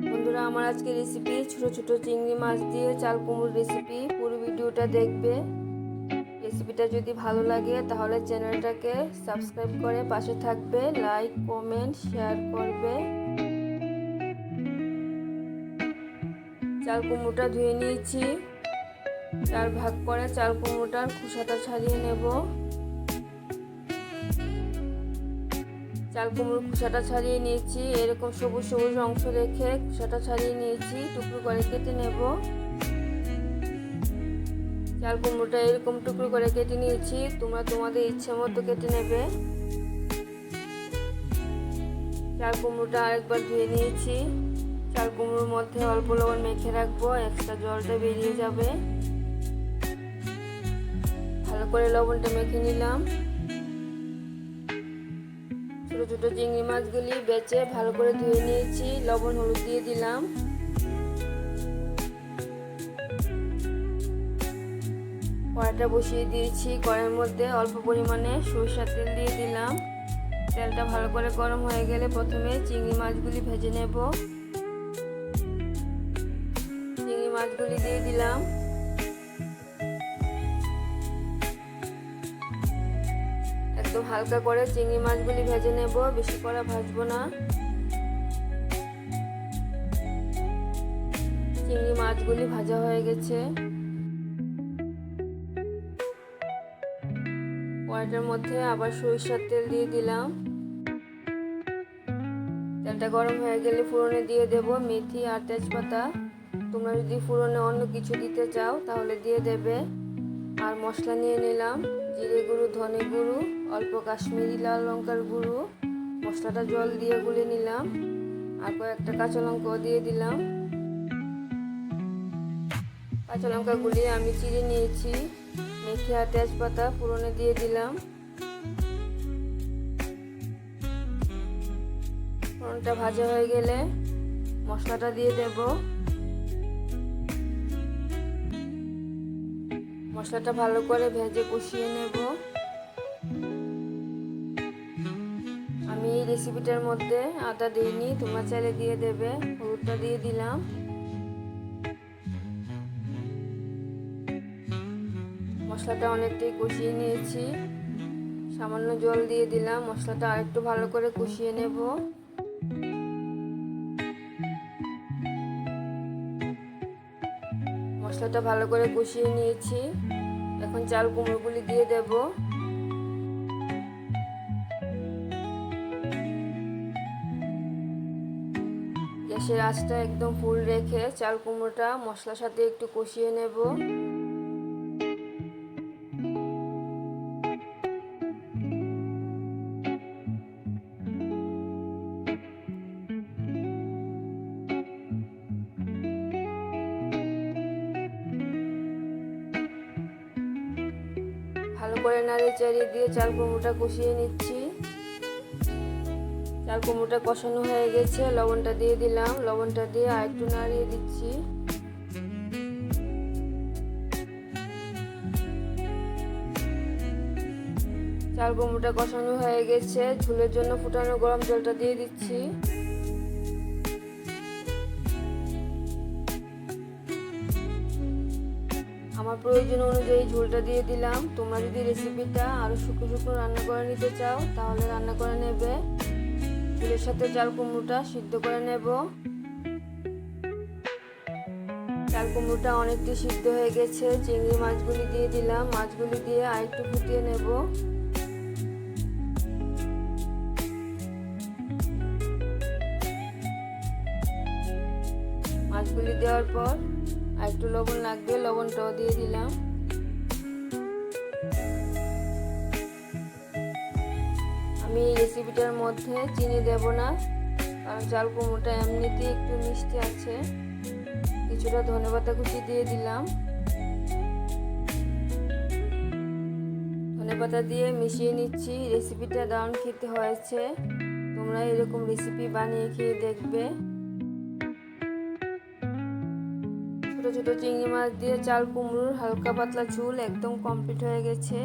বন্ধুরা, আমার আজকে রেসিপি ছোট ছোট চিংড়ি মাছ দিয়ে চাল কুমড়োর রেসিপি পুরো ভিডিওটা দেখবে। রেসিপিটা যদি ভালো লাগে, তাহলে চ্যানেলটাকে সাবস্ক্রাইব করে পাশে থাকবে। লাইক কমেন্ট শেয়ার করবে। চাল কুমড়োটা ধুয়ে নিয়েছি। চার ভাগ করে চাল কুমড়োটার খোসাটা ছাড়িয়ে নেব। চাল কুমড়োর খোসাটা ছাড়িয়ে নিয়েছি। এরকম সবুজ সবুজ অংশ রেখে খোসাটা ছাড়িয়ে নিয়েছি। টুকরো করে কেটে নেব। চাল কুমড়োটা এরকম টুকরো করে কেটে নিয়েছি। তোমরা তোমাদের ইচ্ছে মতো কেটে নেবে। চাল কুমড়োটা আরেকবার ধুয়ে নিয়েছি। চাল কুমড়োর মধ্যে অল্প লবণ মেখে রাখব। এক্সট্রা জলটা বেরিয়ে যাবে। ভালো করে লবণটা মেখে নিলাম। ছোট ছোট চিংড়ি মাছগুলি বেচে ভালো করে ধুয়ে নিয়েছি। লবণ হলুদ দিয়ে দিলাম। কড়াইটা বসিয়ে দিয়েছি। কড়াইয়ের মধ্যে অল্প পরিমাণে সরষের তেল দিয়ে দিলাম। তেলটা ভালো করে গরম হয়ে গেলে প্রথমে চিংড়ি মাছগুলি ভেজে নেব। চিংড়ি মাছগুলি দিয়ে দিলাম। হালকা করে চিংড়ি মাছগুলি ভেজে নেব, বেশি করে ভাজবো না। চিংড়ি মাছগুলি ভাজা হয়ে গেছে। কড়াইটার মধ্যে আবার সরিষার তেল দিয়ে দিলাম। তেলটা গরম হয়ে গেলে ফোড়নে দিয়ে দেব মেথি আর তেজপাতা। তোমরা যদি ফোড়নে অন্য কিছু দিতে চাও, তাহলে দিয়ে দেবে। আর মশলা নিয়ে নিলাম। জিরে গুঁড়ো, ধনে গুঁড়ো, অল্প কাশ্মীরি লাল লঙ্কার গুঁড়ো। মশলাটা জল দিয়ে গুলে নিলাম। আর কয়েকটা কাঁচা লঙ্কাও দিয়ে দিলাম। কাঁচা লঙ্কা গুলিয়ে আমি চিড়ে নিয়েছি। মেথি আর তেজপাতা পুরনে দিয়ে দিলাম। ফোড়নটা ভাজা হয়ে গেলে মশলাটা দিয়ে দেব। মশলাটা ভালো করে ভেজে কষিয়ে নেব। আমি এই রেসিপিটার মধ্যে আদা দিইনি তোমরা চাইলে দিয়ে দেবে, হলুদটা দিয়ে দিলাম। মশলাটা অনেকটাই কষিয়ে নিয়েছি। সামান্য জল দিয়ে দিলাম, মশলাটা আরেকটু ভালো করে কষিয়ে নেব। মশলাটা ভালো করে কষিয়ে নিয়েছি। এখন চাল কুমড়োগুলি দিয়ে দেব। গ্যাসের আঁচটা একদম ফুল রেখে চাল কুমড়োটা মশলার সাথে একটু কষিয়ে নেব। ভালো করে নাড়িয়ে চাড়িয়ে দিয়ে চাল কুমড়োটা কষিয়ে নিচ্ছি। চাল কুমড়োটা কষানো হয়ে গেছে, লবণটা দিয়ে দিলাম। লবণটা দিয়ে আর একটু নাড়িয়ে দিচ্ছি। চাল কুমড়োটা কষানো হয়ে গেছে। ঝুলের জন্য ফুটানো গরম জলটা দিয়ে দিচ্ছি। আমার প্রয়োজন অনুযায়ী ঝোলটা দিয়ে দিলাম। তোমরা যদি রেসিপিটা আরও শুকনো শুকনো রান্না করে নিতে চাও, তাহলে রান্না করে নেবে। ঝোলের সাথে চাল কুমড়োটা সিদ্ধ করে নেব। চাল কুমড়োটা অনেকটি সিদ্ধ হয়ে গেছে, চিংড়ি মাছগুলি দিয়ে দিলাম। মাছগুলি দিয়ে আরেকটু ফুটিয়ে নেব। মাছগুলি দেওয়ার পর আর একটু লবণ লাগবে লবণটাও দিয়ে দিলাম। আমি এই রেসিপিটার মধ্যে চিনি দেব না, কারণ চাল কুমড়োটা এমনিতেই একটু মিষ্টি আছে। কিছুটা ধনেপাতা কুচি দিয়ে দিলাম। ধনেপাতা দিয়ে মিশিয়ে নিচ্ছি রেসিপিটা দারুণ খেতে হয়েছে। তোমরা এরকম রেসিপি বানিয়ে খেয়ে দেখবে। ছোট চিংড়ি মাছ দিয়ে চাল, কুমড়োর হালকা পাতলা ঝোল একদম কমপ্লিট হয়ে গেছে।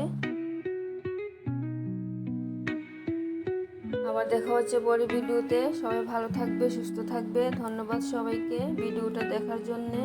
আবার দেখা হচ্ছে পরে ভিডিওতে। সবাই ভালো থাকবে, সুস্থ থাকবে। ধন্যবাদ সবাইকে ভিডিওটা দেখার জন্যে।